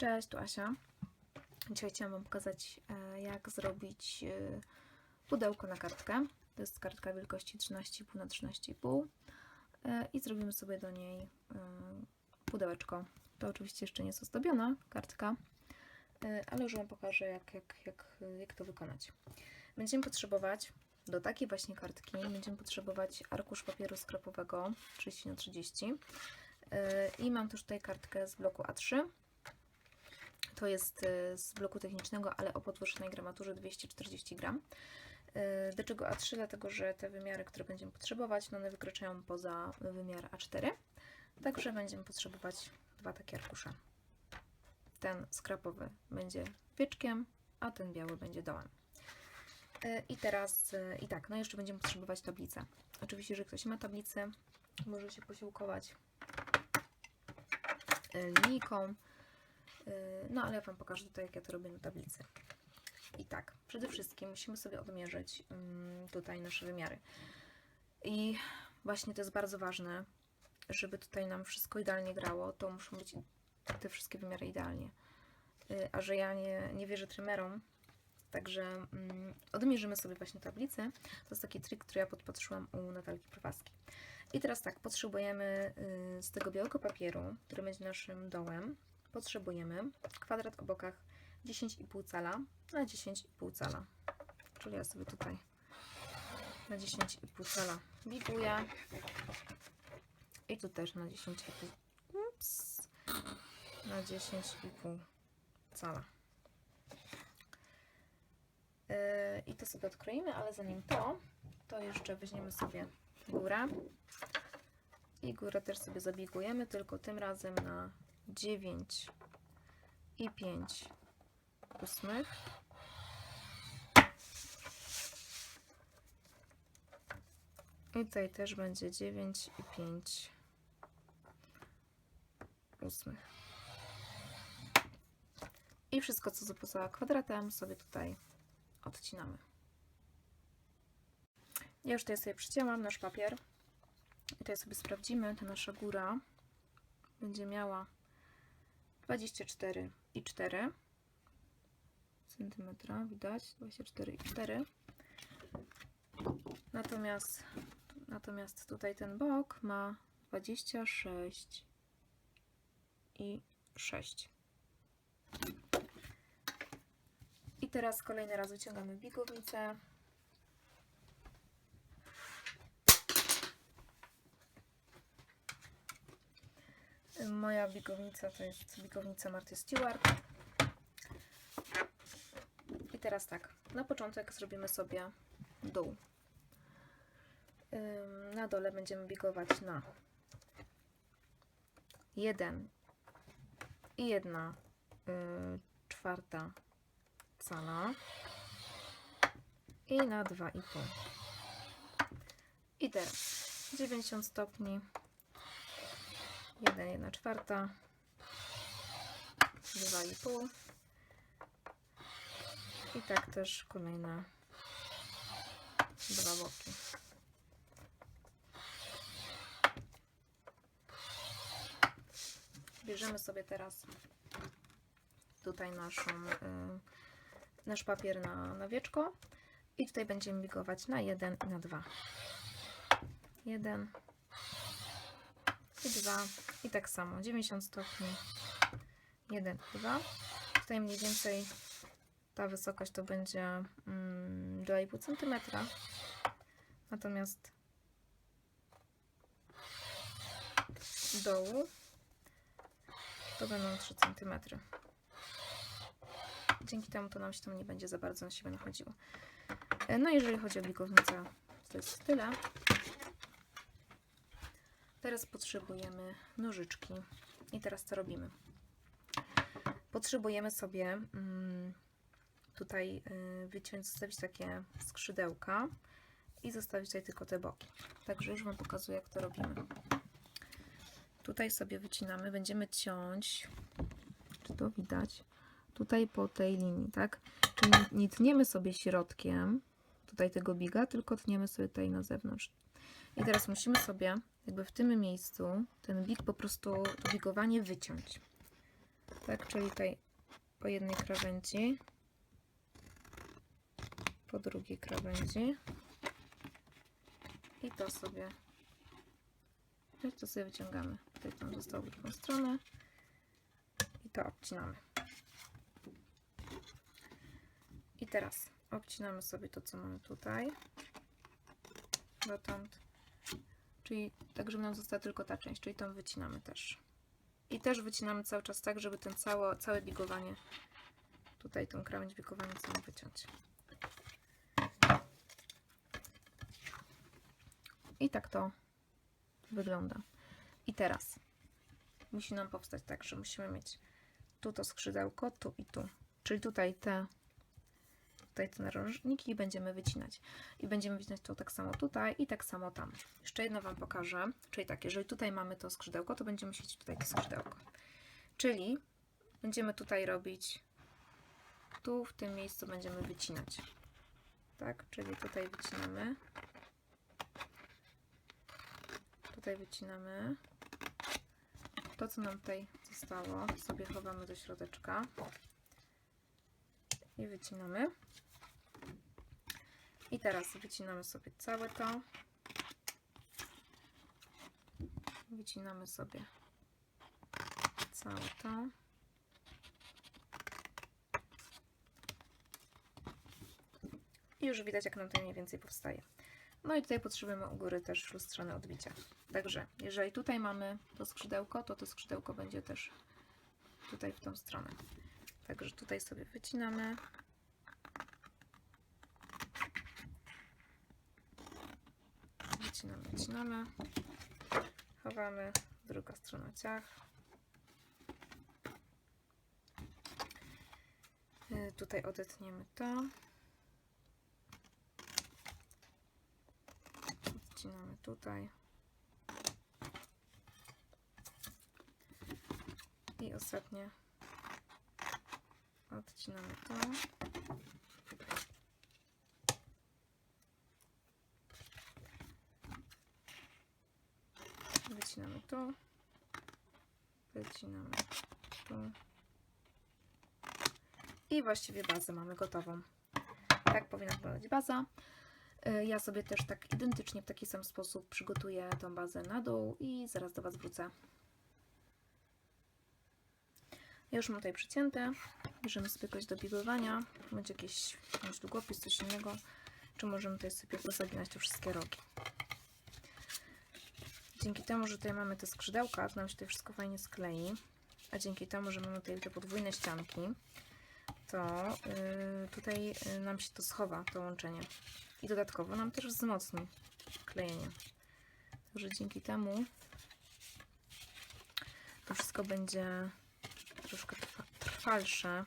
Cześć, tu Asia. Dzisiaj chciałam Wam pokazać, e, jak zrobić e, pudełko na kartkę. To jest kartka wielkości 13,5 na 13,5 e, i zrobimy sobie do niej pudełeczko. To oczywiście jeszcze nie jest ozdobiona kartka, ale już Wam pokażę, jak, jak, jak, jak to wykonać. Będziemy potrzebować do takiej właśnie kartki będziemy potrzebować arkusz papieru skrapowego 30 na 30 e, i mam też tutaj kartkę z bloku A3 to jest y, z bloku technicznego, ale o podwyższonej gramaturze 240 gram. Y, Dlaczego A3? Dlatego, że te wymiary, które będziemy potrzebować, no one wykraczają poza wymiar A4. Także będziemy potrzebować dwa takie arkusze. Ten skrapowy będzie wieczkiem, a ten biały będzie dołem. Y, I teraz, i tak, no jeszcze będziemy potrzebować tablicę. Oczywiście, że ktoś ma tablicę, może się posiłkować linijką. Yy, No, ale ja Wam pokażę tutaj, jak ja to robię na tablicy. I tak, przede wszystkim musimy sobie odmierzyć ym, tutaj nasze wymiary. I właśnie to jest bardzo ważne, żeby tutaj nam wszystko idealnie grało, to muszą być te wszystkie wymiary idealnie. Yy, A że ja nie, nie wierzę trymerom, także ym, odmierzymy sobie właśnie tablicę. To jest taki trik, który ja podpatrzyłam u Natalki Prowaski. I teraz tak, potrzebujemy yy, z tego białego papieru, który będzie naszym dołem, potrzebujemy kwadrat o bokach 10,5 cala na 10,5 cala. Czyli ja sobie tutaj na 10,5 cala biguję. I tu też na 10,5 ups, na 10,5 cala. Yy, I to sobie odkroimy, ale zanim to, to jeszcze weźmiemy sobie górę. I górę też sobie zabigujemy, tylko tym razem na 9 i 5 ósmych. I tutaj też będzie 9 i 5 ósmych. I wszystko, co poza kwadratem, sobie tutaj odcinamy. Ja już tutaj sobie przycięłam nasz papier. I tutaj sobie sprawdzimy, ta nasza góra będzie miała 24 i 4 centymetra, widać 24 i 4 natomiast natomiast tutaj ten bok ma 26 i 6 i teraz kolejny raz wyciągamy bigownicę Moja bigownica to jest bigownica Marty Stewart. I teraz tak, na początek zrobimy sobie dół. Na dole będziemy bigować na 1 i 1 czwarta cala i na 2,5. I teraz 90 stopni 1, 1 czwarta, 2,5 i tak też kolejne dwa boki. Bierzemy sobie teraz tutaj naszą, y, nasz papier na, na wieczko i tutaj będziemy bigować na 1 i na 2. 1 i 2 i tak samo 90 stopni. 1 2 tutaj mniej więcej ta wysokość to będzie mm, 2,5 cm natomiast dołu to będą 3 cm dzięki temu to nam się tam nie będzie za bardzo na siebie nachodziło. E, no jeżeli chodzi o bigownicę to jest tyle Teraz potrzebujemy nożyczki. I teraz co robimy? Potrzebujemy sobie mm, tutaj y, wyciąć, zostawić takie skrzydełka i zostawić tutaj tylko te boki. Także już Wam pokazuję, jak to robimy. Tutaj sobie wycinamy, będziemy ciąć, czy to widać, tutaj po tej linii, tak? Czyli nie tniemy sobie środkiem tutaj tego biga, tylko tniemy sobie tutaj na zewnątrz. I teraz musimy sobie jakby w tym miejscu ten big po prostu, to bigowanie wyciąć. Tak, czyli tutaj po jednej krawędzi, po drugiej krawędzi i to sobie, to sobie wyciągamy. Tutaj tam zostało w drugą stronę i to obcinamy. I teraz obcinamy sobie to, co mamy tutaj, dotąd, czyli tak, żeby nam została tylko ta część, czyli tą wycinamy też. I też wycinamy cały czas tak, żeby ten całe, całe bigowanie, tutaj tą krawędź bigowania całą wyciąć. I tak to wygląda. I teraz musi nam powstać tak, że musimy mieć tu to skrzydełko, tu i tu. Czyli tutaj te tutaj te narożniki będziemy wycinać. I będziemy wycinać to tak samo tutaj i tak samo tam. Jeszcze jedno Wam pokażę. Czyli tak, jeżeli tutaj mamy to skrzydełko, to będziemy musieć tutaj to skrzydełko. Czyli będziemy tutaj robić tu, w tym miejscu będziemy wycinać. Tak, czyli tutaj wycinamy. Tutaj wycinamy. To, co nam tutaj zostało, sobie chowamy do środeczka i wycinamy. I teraz wycinamy sobie całe to. Wycinamy sobie całe to. I już widać, jak nam to mniej więcej powstaje. No i tutaj potrzebujemy u góry też lustrzane odbicia. Także jeżeli tutaj mamy to skrzydełko, to to skrzydełko będzie też tutaj w tą stronę. Także tutaj sobie wycinamy. Wycinamy. Chowamy. Druga strona ciach. Y, Tutaj odetniemy to. Odcinamy tutaj. I ostatnie odcinamy to. Wycinamy tu. Wycinamy. I właściwie bazę mamy gotową. Tak powinna wyglądać baza. Y, Ja sobie też tak identycznie w taki sam sposób przygotuję tą bazę na dół i zaraz do Was wrócę. Już mam tutaj przycięte. Bierzemy sobie coś do bigowania, bądź jakiś długopis, coś innego. Czy możemy tutaj sobie pozaginać te wszystkie rogi. Dzięki temu, że tutaj mamy te skrzydełka, to nam się tutaj wszystko fajnie sklei. A dzięki temu, że mamy tutaj te podwójne ścianki, to yy, tutaj yy, nam się to schowa, to łączenie. I dodatkowo nam też wzmocni klejenie. Także dzięki temu to wszystko będzie troszkę trwa, trwalsze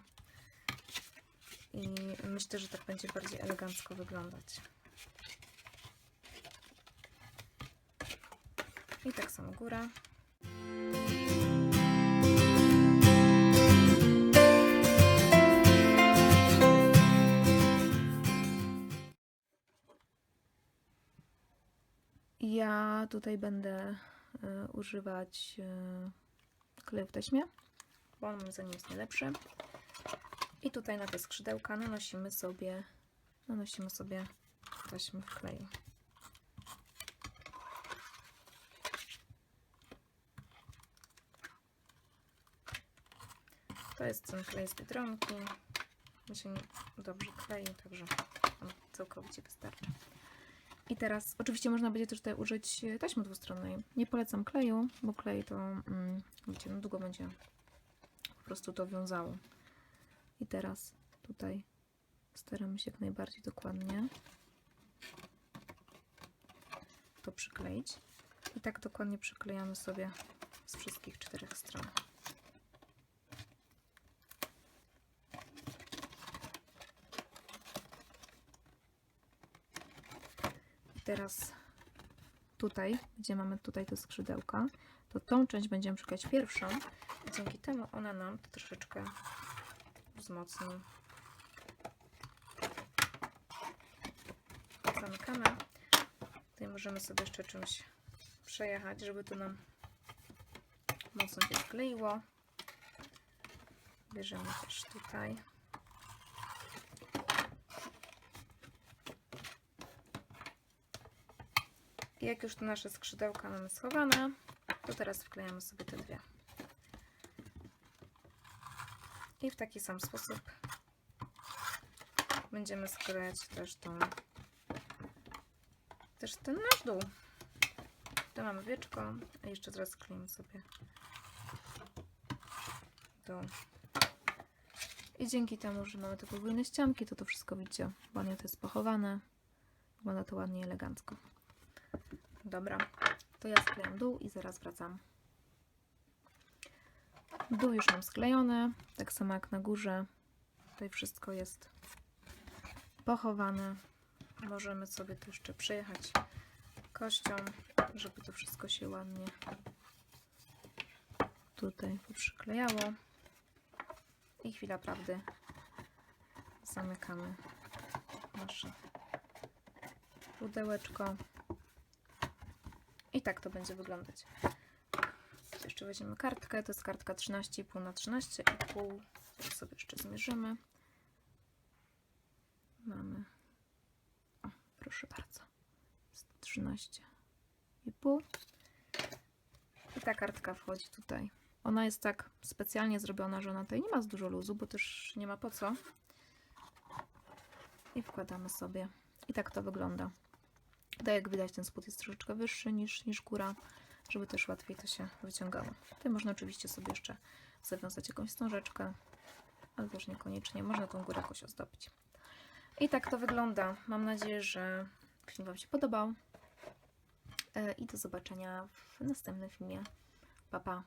i myślę, że tak będzie bardziej elegancko wyglądać. I tak samo góra. Ja tutaj będę y, używać y, kleju w taśmie, bo on moim zdaniem jest najlepszy. I tutaj na te skrzydełka nanosimy sobie, nanosimy sobie taśmę w kleju. To jest ten klej z Biedronki. On się dobrze klei, także on całkowicie wystarczy. I teraz, oczywiście można będzie też tutaj użyć e, taśmy dwustronnej. Nie polecam kleju, bo klej to, mm, wiecie, no długo będzie po prostu to wiązało. I teraz tutaj staramy się jak najbardziej dokładnie to przykleić. I tak dokładnie przyklejamy sobie z wszystkich czterech stron. Teraz tutaj, gdzie mamy tutaj te skrzydełka, to tą część będziemy przyklejać pierwszą i dzięki temu ona nam to troszeczkę wzmocni. Zamykamy. Tutaj możemy sobie jeszcze czymś przejechać, żeby to nam mocno się skleiło. bierzemy też tutaj. Jak już tu nasze skrzydełka mamy schowane, to teraz wklejamy sobie te dwie. I w taki sam sposób będziemy sklejać też tą też ten nasz dół. Tu mamy wieczko, a jeszcze teraz skleimy sobie dół. I dzięki temu, że mamy te podwójne ścianki, to to wszystko widzicie, ładnie to jest pochowane. Wygląda to ładnie elegancko. Dobra, to ja sklejam dół i zaraz wracam. Dół już mam sklejony, tak samo jak na górze. Tutaj wszystko jest pochowane. Możemy sobie tu jeszcze przejechać kością, żeby to wszystko się ładnie tutaj poprzyklejało. I chwila prawdy. Zamykamy nasze pudełeczko. Tak to będzie wyglądać. Jeszcze weźmiemy kartkę. To jest kartka 13,5 na 13,5. To sobie jeszcze zmierzymy. Mamy. O, proszę bardzo. Jest 13,5. I ta kartka wchodzi tutaj. Ona jest tak specjalnie zrobiona, że ona tutaj nie ma z dużo luzu, bo też nie ma po co. I wkładamy sobie. I tak to wygląda. Tutaj jak widać ten spód jest troszeczkę wyższy niż, niż góra, żeby też łatwiej to się wyciągało. Tutaj można oczywiście sobie jeszcze zawiązać jakąś wstążeczkę, ale też niekoniecznie. Można tą górę jakoś ozdobić. I tak to wygląda. Mam nadzieję, że film Wam się podobał. E, I do zobaczenia w następnym filmie. Pa, pa.